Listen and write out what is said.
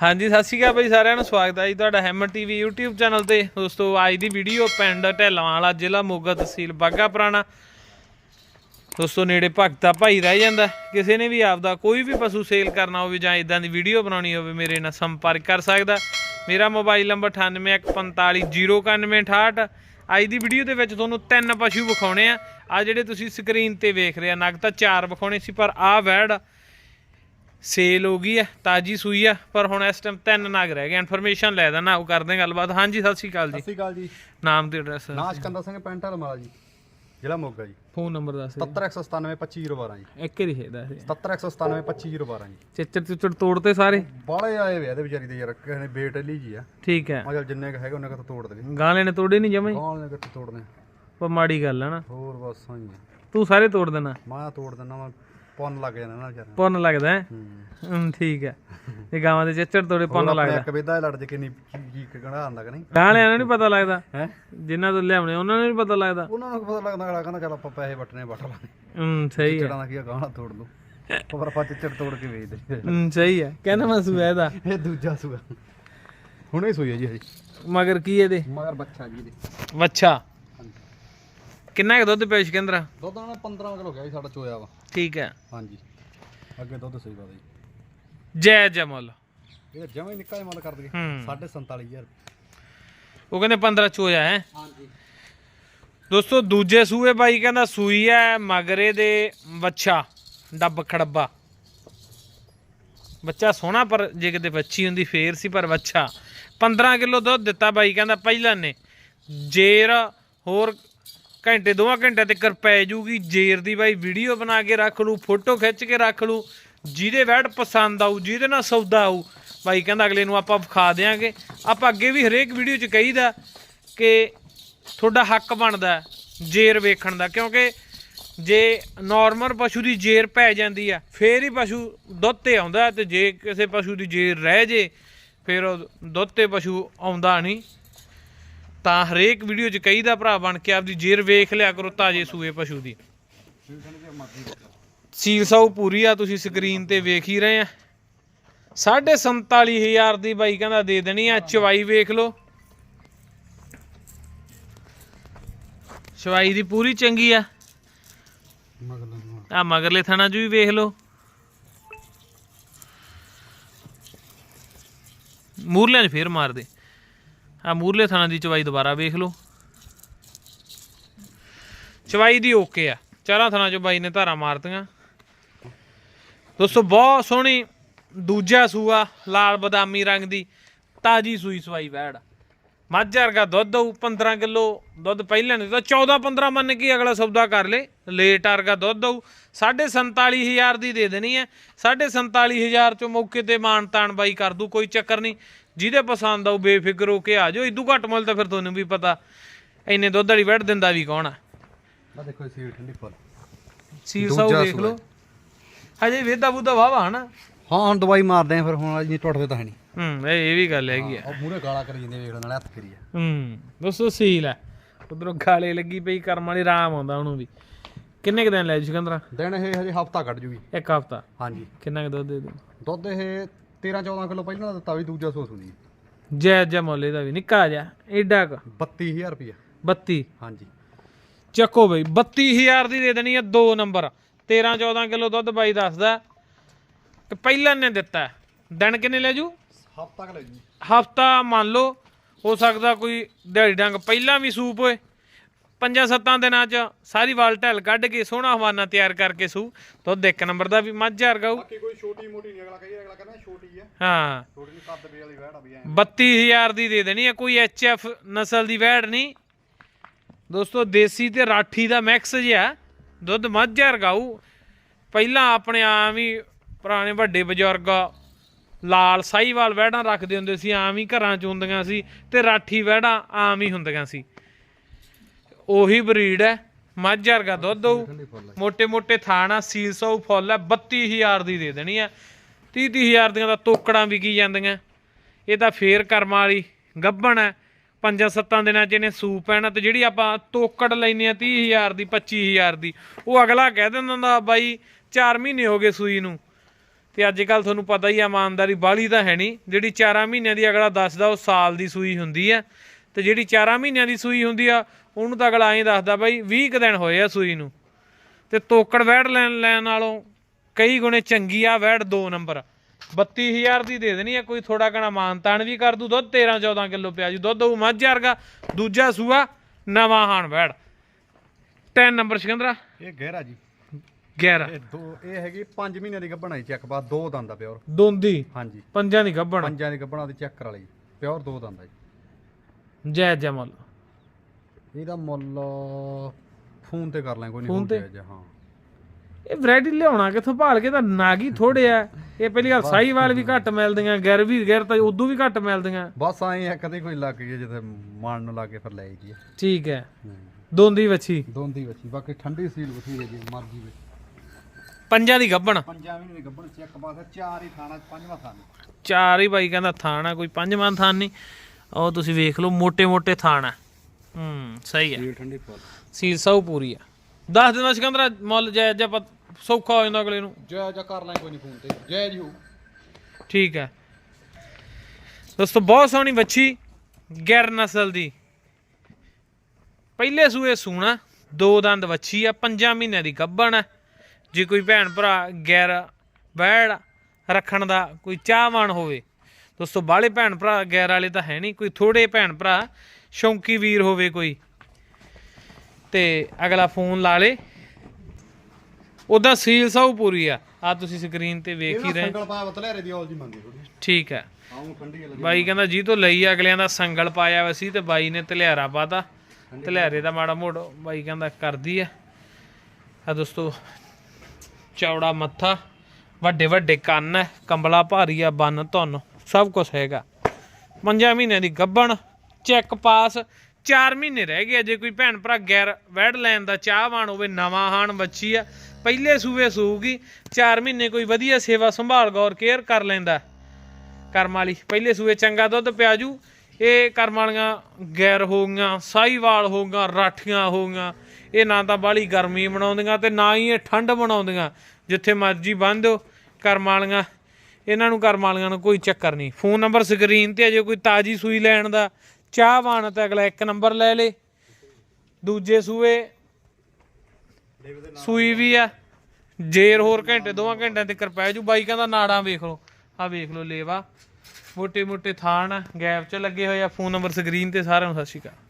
ਹਾਂਜੀ, ਸਤਿ ਸ਼੍ਰੀ ਅਕਾਲ ਬਈ ਸਾਰਿਆਂ ਨੂੰ, ਸਵਾਗਤ ਹੈ ਜੀ ਤੁਹਾਡਾ ਹੈਮਰ ਟੀਵੀ YouTube ਚੈਨਲ ਤੇ। ਦੋਸਤੋ, ਅੱਜ ਦੀ ਵੀਡੀਓ ਪਿੰਡ ਢੇਲਾਂ ਵਾਲਾ ਜ਼ਿਲ੍ਹਾ ਮੋਗਾ ਤਹਿਸੀਲ ਬਾਗਾ ਪੁਰਾਣਾ। ਦੋਸਤੋ, ਨੇੜੇ ਭਗਤਾ ਭਾਈ ਰਹਿ ਜਾਂਦਾ ਕਿਸੇ ਨੇ ਵੀ ਆਪਦਾ ਕੋਈ ਵੀ ਪਸ਼ੂ ਸੇਲ ਕਰਨਾ ਹੋਵੇ ਜਾਂ ਇਦਾਂ ਦੀ ਵੀਡੀਓ ਬਣਾਉਣੀ ਹੋਵੇ, ਮੇਰੇ ਨਾਲ ਸੰਪਰਕ ਕਰ ਸਕਦਾ ਮੇਰਾ ਮੋਬਾਈਲ ਨੰਬਰ 9814509168 ਅੱਜ ਦੀ ਵੀਡੀਓ ਦੇ ਵਿੱਚ ਤੁਹਾਨੂੰ ਤਿੰਨ ਪਸ਼ੂ ਵਿਖਾਉਣੇ ਆ। ਆ ਜਿਹੜੇ ਤੁਸੀਂ ਸਕਰੀਨ ਤੇ ਵੇਖ ਰਹੇ ਆ, ਨਗ ਤਾਂ ਚਾਰ ਵਿਖਾਉਣੇ ਸੀ, ਪਰ ਆ ਵੈੜ ਸੇਲ ਹੋ ਗਈ ਹੈ ਤਾਜੀ ਸੂਈ ਆ ਪਰ ਹੁਣ ਇਸ ਟਾਈਮ ਤਿੰਨ ਨਗ ਰਹਿ ਗਏ ਇਨਫੋਰਮੇਸ਼ਨ ਲੈ ਦੇਣਾ ਉਹ ਕਰਦੇ ਗੱਲਬਾਤ। ਹਾਂਜੀ ਸਤਿ ਸ਼੍ਰੀ ਅਕਾਲ ਸਤਿ ਜੀ ਸ਼੍ਰੀ ਅਕਾਲ ਜੀ। ਨਾਮ ਤੇ ਐਡਰੈਸ ਨਾਂ ਸਿਕੰਦਰ ਸਿੰਘ ਪਿੰਡ ਢਲਮਾਲਾ ਜੀ ਜ਼ਿਲ੍ਹਾ ਮੋਗਾ ਜੀ। ਫੋਨ ਨੰਬਰ ਦੱਸ ਦਿਓ। 70197 ਜੀ। ਇੱਕ ਹੀ ਸੀ। 70197 ਜੀ। ਚਿੱਚੜ ਚੁੱਚੜ ਤੋੜਤੇ ਸਾਰੇ? ਬਾਲੇ ਆਏ ਵੇ ਇਹਦੇ ਵਿਚਾਰੀ ਦੇ ਯਾਰ ਕਿਸੇ ਨੇ ਬੇਟਲੀ ਜੀ ਆ। ਠੀਕ ਹੈ। ਮੈਂ ਚੱਲ ਜਿੰਨੇ ਕ ਹੈਗੇ ਉਹਨੇ ਕ ਤੋੜ ਦੇਵੇ ਗਾਲੇ ਨੇ ਤੋੜੇ ਨਹੀਂ ਜਮੇ ਗਾਲ ਨੇ ਕਿੱਥੇ ਤੋੜਨੇ? ਪਰ ਮਾੜੀ ਗੱਲ ਹੈ ਨਾ। ਹੋਰ ਬਸ ਹਾਂ ਜੀ ਤੂੰ ਸਾਰੇ ਤੋੜ ਦੇਣਾ? ਮੈਂ ਤੋੜ ਦਿੰਦਾ ਮੈਂ ਪੁੰਨ ਲੱਗ ਜਾਣਾ ਨਾ ਵਿਚਾਰਾ ਪੁੰਨ ਲੱਗਦਾ ਹੈ? ਹਮ, ਠੀਕ ਹੈ। ਇਹ ਗਾਵਾਂ ਦੇ ਚਿੱਚੜ ਤੋੜੇ ਪੁੰਨ ਲੱਗਦਾ। ਇੱਕ ਵੇਦਾ ਲੜ ਜੇ ਕਿੰਨੀ ਕੀ ਕਹਣਾ ਆਂਦਾ ਕਿ ਨਹੀਂ? ਗਾਲਿਆਂ ਨੂੰ ਨਹੀਂ ਪਤਾ ਲੱਗਦਾ। ਹੈ? ਜਿਨ੍ਹਾਂ ਤੋਂ ਲਿਆਉਣੇ ਉਹਨਾਂ ਨੂੰ ਨਹੀਂ ਪਤਾ ਲੱਗਦਾ। ਉਹਨਾਂ ਨੂੰ ਪਤਾ ਲੱਗਦਾ ਅਗਲਾ ਕਹਿੰਦਾ ਚੱਲ ਆਪਾਂ ਪੈਸੇ ਵਟਨੇ ਵਟ ਲਾਂਗੇ। ਹਮ ਸਹੀ ਹੈ। ਚਿੜਾਂ ਦਾ ਕੀ ਗਾਣਾ ਤੋੜ ਲੂ ਪਰ ਆਪਾਂ ਚਿੱਚੜ ਤੋੜ ਕੇ ਵੇਚ ਦੇ ਹਮ ਸਹੀ ਹੈ। ਕਹਿੰਦਾ ਮੈਂ ਸੂਆ ਇਹਦਾ। ਇਹ ਦੂਜਾ ਸੂਆ। ਹੁਣੇ ਸੂਈ ਹੈ ਜੀ ਹਜੇ ਮਗਰ ਕੀ ਇਹਦੇ? ਮਗਰ ਬੱਚਾ ਜੀ ਦੇ ਵੱਛਾ ਕਿੰਨਾ ਕੁ ਦੁੱਧ ਪੇਸ਼ ਕਹਿੰਦਰਾ ਦੁੱਧ ਨਾਲ 15 ਕਿਲੋ ਗਿਆ ਜੀ ਸਾਡਾ ਚੋਇਆ ਵਾ। ਠੀਕ ਹੈ। ਹਾਂਜੀ। ਅੱਗੇ ਦੁੱਧ ਸਹੀ ਬਾਦਾ ਜੀ। ਜੈ ਜਮਲ ਇਹ ਜਮਾਂ ਹੀ ਨਿੱਕਾ ਜਿਹਾ ਮੁੱਲ ਕਰ ਦਈਏ। ਹੂੰ। 47500 ਉਹ ਕਹਿੰਦੇ 15 ਚੋਇਆ ਹੈ। ਹਾਂਜੀ। ਦੋਸਤੋ ਦੂਜੇ ਸੂਏ ਬਾਈ ਕਹਿੰਦਾ ਸੂਈ ਹੈ ਮਗਰੇ ਦੇ ਬੱਚਾ ਡੱਬ ਖੜੱਬਾ। ਬੱਚਾ ਸੋਹਣਾ ਪਰ ਜੇ ਕਿਤੇ ਬੱਚੀ ਹੁੰਦੀ ਫੇਰ ਸੀ ਪਰ ਬੱਚਾ 15 ਕਿਲੋ ਦੁੱਧ ਦਿੱਤਾ ਬਾਈ ਕਹਿੰਦਾ ਪਹਿਲਾਂ ਨੇ। ਜੇਰ ਹੋਰ ਘੰਟੇ ਦੋਵਾਂ ਘੰਟਿਆਂ ਤੱਕ ਪੈ ਜੂਗੀ, ਜੇਰ ਦੀ ਬਾਈ ਵੀਡੀਓ ਬਣਾ ਕੇ ਰੱਖ ਲੂ ਫੋਟੋ ਖਿੱਚ ਕੇ ਰੱਖ ਲੂ ਜਿਹਦੇ ਵੈਟ ਪਸੰਦ ਆਊ, ਜਿਹਦੇ ਨਾਲ ਸੌਦਾ ਆਊ, ਬਾਈ ਕਹਿੰਦਾ ਅਗਲੇ ਨੂੰ ਆਪਾਂ ਵਿਖਾ ਦੇਾਂਗੇ ਆਪਾਂ ਅੱਗੇ ਵੀ ਹਰੇਕ ਵੀਡੀਓ 'ਚ ਕਹੀਦਾ ਕਿ ਤੁਹਾਡਾ ਹੱਕ ਬਣਦਾ, ਜੇਰ ਵੇਖਣ ਦਾ, ਕਿਉਂਕਿ ਜੇ ਨਾਰਮਲ ਪਸ਼ੂ ਦੀ ਜੇਰ ਪੈ ਜਾਂਦੀ ਆ, ਫੇਰ ਹੀ ਪਸ਼ੂ ਦੁੱਧ ਤੇ ਆਉਂਦਾ ਹੈ ਤੇ ਜੇ ਕਿਸੇ ਪਸ਼ੂ ਦੀ ਜੇਰ ਰਹਿ ਜੇ, ਫਿਰ ਉਹ ਦੁੱਧ ਤੇ ਪਸ਼ੂ ਆਉਂਦਾ ਨਹੀਂ। ਤਾਂ ਹਰੇਕ ਵੀਡੀਓ 'ਚ ਕਈ ਦਾ ਭਰਾ ਬਣ ਕੇ ਆਪਦੀ ਜੇਰ ਵੇਖ ਲਿਆ ਕਰੋ ਤਾਜੇ ਸੂਏ ਪਸ਼ੂ ਦੀ। ਸੀਲ ਸਾਊ ਪੂਰੀ ਆ, ਤੁਸੀਂ ਸਕਰੀਨ ਤੇ ਵੇਖ ਹੀ ਰਹੇ ਆ। 47500 ਦੀ ਬਾਈ ਕਹਿੰਦਾ ਦੇ ਦੇਣੀ ਆ, ਚਵਾਈ ਵੇਖ ਲਓ। ਚਵਾਈ ਦੀ ਪੂਰੀ ਚੰਗੀ ਆ। ਆ ਮਗਰਲੇ ਥਾਣਾ 'ਚ ਵੀ ਵੇਖ ਲਓ। ਮੂਰਲਿਆਂ 'ਚ ਫੇਰ ਮਾਰਦੇ। ਆ ਮੂਰਲੇ ਥਾਣਾ ਦੀ ਚਵਾਈ ਦੁਬਾਰਾ ਵੇਖ ਲਓ। ਚਵਾਈ ਦੀ ਓਕੇ ਆ। ਚਾਰਾਂ ਥਾਣਾ 'ਚ ਬਾਈ ਨੇ ਧਾਰਾ ਮਾਰਤੀਆਂ। ਦੋਸਤੋ, ਬਹੁਤ ਸੋਹਣੀ ਦੂਜਾ ਸੂਆ, ਲਾਲ ਬਦਾਮੀ ਰੰਗ ਦੀ, ਤਾਜੀ ਸੂਈ ਸਵਾਈ ਵੈੜ। ਮੱਝ ਵਰਗਾ ਦੁੱਧ ਦਊ 15 ਕਿਲੋ ਦੁੱਧ ਪਹਿਲਾਂ ਨਹੀਂ ਦਿੱਤਾ। 14 15 ਮੰਨ ਕੇ ਅਗਲਾ ਸੌਦਾ ਕਰ ਲੇ। ਲੇਟ ਵਰਗਾ ਦੁੱਧ ਦਊ 47500 ਦੀ ਦੇ ਦੇਣੀ ਹੈ। 47500 ਚੋਂ ਮੌਕੇ ਤੇ ਮਾਨ ਤਾਨ ਬਾਈ ਕਰ ਦੂ, ਕੋਈ ਚੱਕਰ ਨਹੀਂ। ਜਿਹਦੇ ਪਸੰਦ ਆਊ ਬੇਫਿਕਰ ਹੋ ਕੇ ਆ ਜਾਓ ਇਦੂ ਘੱਟ ਮੁੱਲ ਤਾਂ ਫਿਰ ਤੁਹਾਨੂੰ ਵੀ ਪਤਾ। ਇੰਨੇ ਦੁੱਧ ਵਾਲੀ ਵੈੜ ਦਿੰਦਾ ਵੀ ਕੌਣ ਆ? ਆ ਦੇਖੋ ਸੀਟ ਠੰਡੀ ਫੁੱਲ। ਸੀਰ ਸਾਊ ਦੇਖ ਲਓ। ਹਜੇ ਵੇਦਾ ਬੁੱਧਾ ਵਾਵਾ ਹਨਾ? ਹਾਂ ਹੁਣ ਦਵਾਈ ਮਾਰਦੇ ਆ ਫਿਰ ਹੁਣ ਅੱਜ ਨਹੀਂ ਟੁੱਟਦੇ ਤਾਂ ਹੈ ਨਹੀਂ। ਹੂੰ ਇਹ ਇਹ ਵੀ ਗੱਲ ਹੈਗੀ ਆ। ਉਹ ਮੂਰੇ ਗਾਲਾਂ ਕਰੀ ਜਾਂਦੇ ਵੇਖ ਨਾਲੇ ਹੱਥ ਫੇਰੀ ਆ। ਹੂੰ ਦੋਸਤੋ ਸੀਲ ਹੈ ਉਧਰੋਂ ਗਾਲੇ ਲੱਗੀ ਪਈ ਕਰਮ ਵਾਲੀ ਆਰਾਮ ਆਉਂਦਾ ਉਹਨੂੰ ਵੀ। ਕਿੰਨੇ ਕੁ ਦਿਨ ਲੈ ਸਿਕੰਦਰਾ? ਦਿਨ ਇਹ ਹਜੇ ਹਫਤਾ ਕੱਢ ਜੂਗੀ। ਇੱਕ ਹਫਤਾ? ਹਾਂਜੀ। ਕਿੰਨਾ ਕੁ ਦੁੱਧ ਦੇ ਦੂ ਦੁੱਧ ਇਹ 13 14 ਕਿਲੋ ਪਹਿਲਾਂ ਦਾ ਦਿੱਤਾ ਵੀ ਦੂਜਾ ਸੋਸ ਹੁੰਦੀ ਜੈ ਜੈ ਮੋਲੇ ਦਾ ਵੀ ਨਿੱਕਾ ਜਾ ਏਡਾ ਕ। 32000 ਰੁਪਇਆ 32 ਹਾਂਜੀ। ਚੱਕੋ ਬਈ 32000 ਦੀ ਦੇ ਦੇਣੀ ਹੈ ਦੋ ਨੰਬਰ। 13 14 ਕਿਲੋ ਦੁੱਧ ਬਾਈ ਦੱਸਦਾ। ਤੇ ਪਹਿਲਾਂ ਨੇ ਦਿੱਤਾ। ਦਿਨ ਕਿੰਨੇ ਲੈ ਜੂ? ਹਫਤਾ ਕ ਲੈ ਜੀ। ਹਫਤਾ ਮੰਨ ਲਓ ਹੋ ਸਕਦਾ ਕੋਈ ਦਿਹਾੜੀ ਡੰਗ ਪਹਿਲਾਂ ਵੀ ਸੂਪ ਹੋਏ। ਪੰਜਾਂ ਸੱਤਾਂ ਦਿਨਾਂ ਚ ਸਾਰੀ ਵਾਲ ਢਲ ਕੱਢ ਕੇ ਸੋਹਣਾ ਹਵਾਨਾ ਤਿਆਰ ਕਰਕੇ ਸੂ। ਦੁੱਧ ਇੱਕ ਨੰਬਰ ਦਾ ਵੀ ਮੱਝ ਵਰਗਾ ਹੋਊ ਬਾਕੀ ਕੋਈ ਛੋਟੀ ਮੋਟੀ ਨਹੀਂ ਅਗਲਾ ਕਹੀ ਅਗਲਾ ਕਹਿੰਦਾ ਛੋਟੀ ਆ। ਹਾਂ। ਛੋਟੀ ਨਹੀਂ ਕੱਦ ਵਾਲੀ ਵਹਿੜ ਆ ਵੀ ਐ। 32000 ਦੀ ਦੇ ਦੇਣੀ ਹੈ ਕੋਈ ਐਫ ਨਸਲ ਦੀ ਵੈੜ ਨਹੀਂ। ਦੋਸਤੋ ਦੇਸੀ ਤੇ ਰਾਠੀ ਦਾ ਮਿਕਸ ਜਿਹਾ। ਦੁੱਧ ਮੱਝ ਵਰਗਾਊ ਪਹਿਲਾਂ ਆਪਣੇ ਆਮ ਹੀ ਪੁਰਾਣੇ ਵੱਡੇ ਬਜ਼ੁਰਗ ਲਾਲ ਸਾਹੀਵਾਲ ਵੈੜਾਂ ਰੱਖਦੇ ਹੁੰਦੇ ਸੀ ਆਮ ਹੀ ਘਰਾਂ 'ਚ ਹੁੰਦੀਆਂ ਸੀ ਤੇ ਰਾਠੀ ਵੈੜਾਂ ਆਮ ਹੀ ਹੁੰਦੀਆਂ ਸੀ। ਉਹੀ ਬਰੀਡ ਹੈ। ਮੱਝ ਵਰਗਾ ਦੁੱਧ ਹੋਊ। ਮੋਟੇ ਮੋਟੇ ਥਾਣਾ ਸੀਸ ਹੋਊ ਫੁੱਲ ਹੈ 32000 ਦੀ ਦੇ ਦੇਣੀ ਆ। 30 30000 ਦੀਆਂ ਦਾ ਤੋਕੜਾਂ ਵਿਕੀ ਜਾਂਦੀਆਂ। ਇਹ ਤਾਂ ਫੇਰ ਕਰਮ ਵਾਲੀ ਗੱਭਣ ਹੈ। ਪੰਜਾਂ ਸੱਤਾਂ ਦਿਨਾਂ ਚ ਇਹਨੇ ਸੂਪ ਪੈਣਾ ਤੇ ਜਿਹੜੀ ਆਪਾਂ ਤੋਕੜ ਲੈਨੇ ਆ 30000 ਦੀ 25000 ਦੀ ਉਹ ਅਗਲਾ ਕਹਿ ਦਿੰਦਾ ਹੁੰਦਾ ਬਾਈ 4 ਮਹੀਨੇ ਹੋ ਗਏ ਸੂਈ ਨੂੰ। ਤੇ ਅੱਜ ਕੱਲ ਤੁਹਾਨੂੰ ਪਤਾ ਹੀ ਆ ਇਮਾਨਦਾਰੀ ਵਾਲੀ ਤਾਂ ਹੈ ਨਹੀਂ। ਜਿਹੜੀ 4 ਮਹੀਨਿਆਂ ਦੀ ਅਗਲਾ ਦੱਸਦਾ ਉਹ ਸਾਲ ਦੀ ਸੂਈ ਹੁੰਦੀ ਆ ਤੇ ਜਿਹੜੀ 4 ਮਹੀਨਿਆਂ ਦੀ ਸੂਈ ਹੁੰਦੀ ਆ ਉਹਨੂੰ ਤਾਂ ਅਗਲਾ ਐਂ ਦੱਸਦਾ ਬਾਈ 20 ਕੁ ਦਿਨ ਹੋਏ ਆ ਸੂਈ ਨੂੰ। ਤੇ ਤੋਕੜ ਵੈੜ ਲੈਣ ਲੈਣ ਨਾਲੋਂ ਕਈ ਗੁਣੇ ਚੰਗੀ ਆ ਵੈੜ 2 ਨੰਬਰ। 32000 ਦੀ ਦੇ ਦੇਣੀ ਆ ਕੋਈ ਥੋੜਾ ਕਣਾ ਮਾਨਤਾਨ ਵੀ ਕਰ ਦੂ ਦੁੱਧ 13 14 ਕਿਲੋ ਪਿਆ ਜੀ। ਦੁੱਧ ਉਹ ਮੱਝ ਵਰਗਾ ਦੂਜਾ ਸੂਆ ਨਵਾਂ ਹਾਣ ਵੈੜ। 10 ਨੰਬਰ ਸਿਕੰਦਰਾ। ਇਹ ਗਹਿਰਾ ਜੀ। 11 ਇਹ ਦੋ ਇਹ ਹੈਗੀ 5 ਮਹੀਨਿਆਂ ਦੀ ਗੱਭਣ ਆਈ ਚੈੱਕ ਬਾਅਦ ਦੋ ਦੰਦ ਆ ਪਿਓਰ। ਦੋਂਦੀ। ਹਾਂਜੀ। ਪੰਜਾਂ ਦੀ ਗੱਭਣ ਪੰਜਾਂ ਦੀ ਗੱਭਣਾ ਦੀ ਚੈੱਕ ਕਰਾ ਲਈ। ਪਿਓਰ ਦੋ ਦੰਦ ਆ ਜੀ। ਜੈ ਜਮਲ। ਇਹਦਾ ਮੁੱਲ ਫੋਨ ਤੇ ਕਰ ਲੈ ਕੋਈ ਨਹੀਂ ਫੋਨ ਤੇ? ਹਾਂ ਇਹ ਵੈਰਾਈਟੀ ਲਿਆਉਣਾ ਕਿੱਥੋਂ ਭਾਲ ਕੇ ਤਾਂ ਨਾਗੀ ਥੋੜੇ ਆ। ਇਹ ਪਹਿਲੀ ਗੱਲ ਸਾਈਵਾਲ ਵੀ ਘੱਟ ਮਿਲਦੀਆਂ ਗੈਰ ਵੀ ਗੈਰ ਤਾਂ ਉਦੋਂ ਵੀ ਘੱਟ ਮਿਲਦੀਆਂ। ਬਸ ਐਂ ਆ ਕਦੇ ਕੋਈ ਲੱਗ ਗਈ ਜਿੱਥੇ ਮਾਣ ਨੂੰ ਲੱਗੇ ਫਿਰ ਲੈ ਜੀ ਠੀਕ ਹੈ। ਦੋਂਦੀ ਵੱਛੀ। ਦੋਂਦੀ ਬੱਚੀ ਬਾਕੀ ਠੰਡੀ ਸੀਲ ਬਥੀ ਹੈ ਜੀ ਮਰਜ਼ੀ ਵਿੱਚ। ਪੰਜਾਂ ਦੀ ਗੱਭਣ ਪੰਜਾਂ ਮਹੀਨੇ ਦੀ ਗੱਭਣ ਚੈੱਕ ਬਾਅਦ ਚਾਰ ਹੀ ਖਾਣਾ ਪੰਜਵਾਂ ਖਾਣਾ ਚਾਰ ਹੀ ਬਾਈ ਕਹਿੰਦਾ ਥਾਣ ਕੋਈ ਪੰਜਵਾਂ ਥਾਣ ਨਹੀਂ ਉਹ ਤੁਸੀਂ ਵੇਖ ਲਓ ਮੋٹے-ਮੋٹے ਥਾਣ ਆ। ਹੂੰ ਸਹੀ ਹੈ ਠੰਡੀ ਸੀਲ ਸਾਊ ਪੂਰੀ ਆ। ਦੱਸ ਦਿੰਦਾ ਸਿਕੰਦਰਾ ਮੁੱਲ ਜਾਇਜ਼ ਜਾਂ ਸੌਖਾ ਹੋ ਜਾਂਦਾ ਅਗਲੇ ਨੂੰ। ਜਾਇਜ਼ ਜਾਂ ਕਰ ਲਾਂ ਕੋਈ ਨਹੀਂ ਫੋਨ ਤੇ। ਜਾਇਜ਼ ਹੋ। ਠੀਕ ਹੈ ਦੋਸਤੋ ਬਹੁਤ ਸੋਹਣੀ ਵੱਛੀ ਗੈਰ ਨਸਲ ਦੀ। ਪਹਿਲੇ ਸੂਏ ਸੂਣਾ ਦੋ ਦੰਦ ਵੱਛੀ ਆ ਪੰਜਾਂ ਮਹੀਨਿਆਂ ਦੀ ਗੱਭਣ ਆ। ਜੇ ਕੋਈ ਭੈਣ ਭਰਾ ਗੈਰ ਬੈੜ ਰੱਖਣ ਦਾ ਕੋਈ ਚਾਹਵਾਨ ਹੋਵੇ ਦੋਸਤੋ ਬਾਹਲੇ ਭੈਣ ਭਰਾ ਗੈਰ ਵਾਲੇ ਤਾਂ ਹੈ ਨਹੀਂ ਕੋਈ ਥੋੜੇ ਭੈਣ ਭਰਾ ਸ਼ੌਂਕੀ ਵੀਰ ਹੋਵੇ ਕੋਈ। ਤੇ ਅਗਲਾ ਫੋਨ ਲਾ ਲੇ। ਉਹਦਾ ਸੀਲ ਸਭ ਪੂਰੀ ਆ। ਆ ਤੁਸੀਂ ਸਕਰੀਨ ਤੇ ਵੇਖ ਹੀ ਰਹੇ। ਸੰਗਲ ਪਾਇਆ ਬਤਲੇਰੇ ਦੀ ਔਲ ਜੀ ਮੰਗੀ ਥੋੜੀ ਠੀਕ ਹੈ ਆਉਂ ਠੰਡੀ ਲੱਗੀ ਬਾਈ ਕਹਿੰਦਾ ਜੀ ਤੋਂ ਲਈ ਆ, ਅਗਲਿਆਂ ਦਾ ਸੰਗਲ ਪਾਇਆ ਹੋਇਆ ਸੀ ਤੇ ਬਾਈ ਨੇ ਧਲਿਆਰਾ ਪਾਤਾ ਧਲਿਆਰੇ ਦਾ ਮਾੜਾ ਮੋੜ ਬਾਈ ਕਹਿੰਦਾ ਕਰਦੀ ਆ। ਆ ਦੋਸਤੋ ਚੌੜਾ ਮੱਥਾ ਵੱਡੇ ਵੱਡੇ ਕੰਨ ਕੰਬਲਾ ਭਾਰੀ ਆ ਬੰਨ ਧੁੰਨ। ਸਭ ਕੁਝ ਹੈਗਾ। ਪੰਜਾਂ ਮਹੀਨਿਆਂ ਦੀ ਗੱਭਣ ਚੈੱਕ ਪਾਸ 4 ਮਹੀਨੇ ਰਹਿ ਗਏ ਜੇ ਕੋਈ ਭੈਣ ਭਰਾ ਗੈਰ ਵੈੜ ਲੈਣ ਦਾ ਚਾਹਵਾਨ ਹੋਵੇ, ਨਵਾਂ ਹਾਣ ਬੱਚੀ ਆ, ਪਹਿਲੇ ਸੂਵੇ ਸੂਗੀ 4 ਮਹੀਨੇ ਕੋਈ ਵਧੀਆ ਸੇਵਾ ਸੰਭਾਲ, ਗੌਰ, ਕੇਅਰ ਕਰ ਲੈਂਦਾ। ਕਰਮ ਵਾਲੀ, ਪਹਿਲੇ ਸੂਏ ਚੰਗਾ ਦੁੱਧ ਪਿਆਜੂ। ਇਹ ਕਰਮ ਵਾਲੀਆਂ ਗੈਰ ਹੋ ਗਈਆਂ ਸਾਈਵਾਲ ਹੋ ਗਈਆਂ ਰਾਠੀਆਂ ਹੋ ਗਈਆਂ ਇਹ ਨਾ ਤਾਂ ਬਾਹਲੀ ਗਰਮੀ ਬਣਾਉਂਦੀਆਂ ਤੇ ਨਾ ਹੀ ਇਹ ਠੰਡ ਬਣਾਉਂਦੀਆਂ ਜਿੱਥੇ ਮਰਜ਼ੀ ਬੰਨ੍ਹ ਦਿਓ, ਕਰਮ ਵਾਲੀਆਂ ਇਹਨਾਂ ਨੂੰ ਕਰਮ ਵਾਲਿਆਂ ਨੂੰ ਕੋਈ ਚੱਕਰ ਨਹੀਂ। ਫੋਨ ਨੰਬਰ ਸਕਰੀਨ ਤੇ ਅਜੇ ਕੋਈ ਤਾਜੀ ਸੂਈ ਲੈਣ ਦਾ ਚਾਹਵਾਨ ਤਾਂ ਅਗਲਾ ਇੱਕ ਨੰਬਰ ਲੈ ਲੇ। ਦੂਜੇ ਸੂਏ ਸੂਈ ਵੀ ਆ। ਜੇਰ ਹੋਰ ਘੰਟੇ, ਦੋਵਾਂ ਘੰਟਿਆਂ ਤੱਕ ਪੈ ਜੂ। ਬਾਈਕਾਂ ਦਾ ਨਾੜਾਂ ਵੇਖ ਲੋ ਆ ਵੇਖ ਲੋ ਲੇਵਾ। ਮੋਟੇ ਮੋਟੇ ਥਾਣ ਗੈਪ 'ਚ ਲੱਗੇ ਹੋਏ ਆ। ਫੋਨ ਨੰਬਰ ਸਕਰੀਨ ਤੇ ਸਾਰਿਆਂ ਨੂੰ ਸਤਿ ਸ਼੍ਰੀ ਅਕਾਲ।